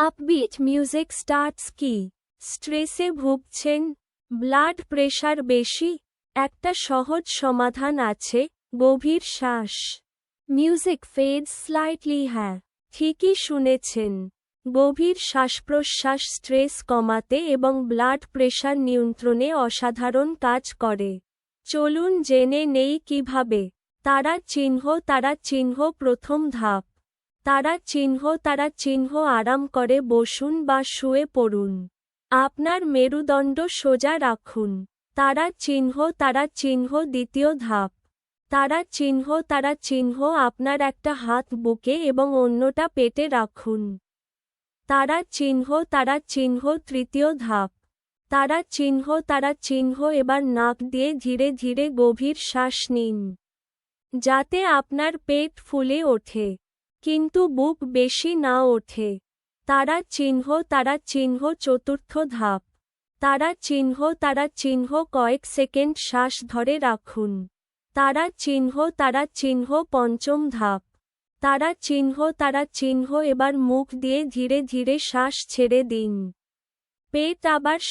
Upbeat music starts কি? স্ট্রেসে ভুগছেন? Blood pressure বেশি? একটা সহজ সমাধান আছে, গভীর শ্বাস। মিউজিক ফেড স্লাইটলি হ্যাঁ ঠিকই শুনেছেন। গভীর শ্বাসপ্রশ্বাস স্ট্রেস কমাতে এবং ব্লাড প্রেশার নিয়ন্ত্রণে অসাধারণ কাজ করে। চলুন জেনে নেই কীভাবে। তারা চিহ্ন তারা চিহ্ন প্রথম ধাপ। তারা চিহ্ন তারা চিহ্ন আরাম করে বসুন বা শুয়ে পড়ুন। আপনার মেরুদণ্ড সোজা রাখুন। তারা চিহ্ন তারা চিহ্ন দ্বিতীয় ধাপ। তারা চিহ্ন তারা চিহ্ন আপনার একটা হাত বুকে এবং অন্যটা পেটে রাখুন। তারা চিহ্ন তারা চিহ্ন তৃতীয় ধাপ। তারা চিহ্ন তারা চিহ্ন এবার নাক দিয়ে ধীরে ধীরে গভীর শ্বাস নিন। যাতে আপনার পেট ফুলে ওঠে। কিন্তু বুক বেশি না ওঠে। তারা চিহ্ন তারা চিহ্ন, চতুর্থ ধাপ। তারা চিহ্ন তারা চিহ্ন কয়েক সেকেন্ড শ্বাস ধরে রাখুন। তারা চিহ্ন তারা চিহ্ন পঞ্চম ধাপ। তারা চিহ্ন তারা চিহ্ন এবার মুখ দিয়ে ধীরে ধীরে শ্বাস ছেড়ে দিন। পেট আবার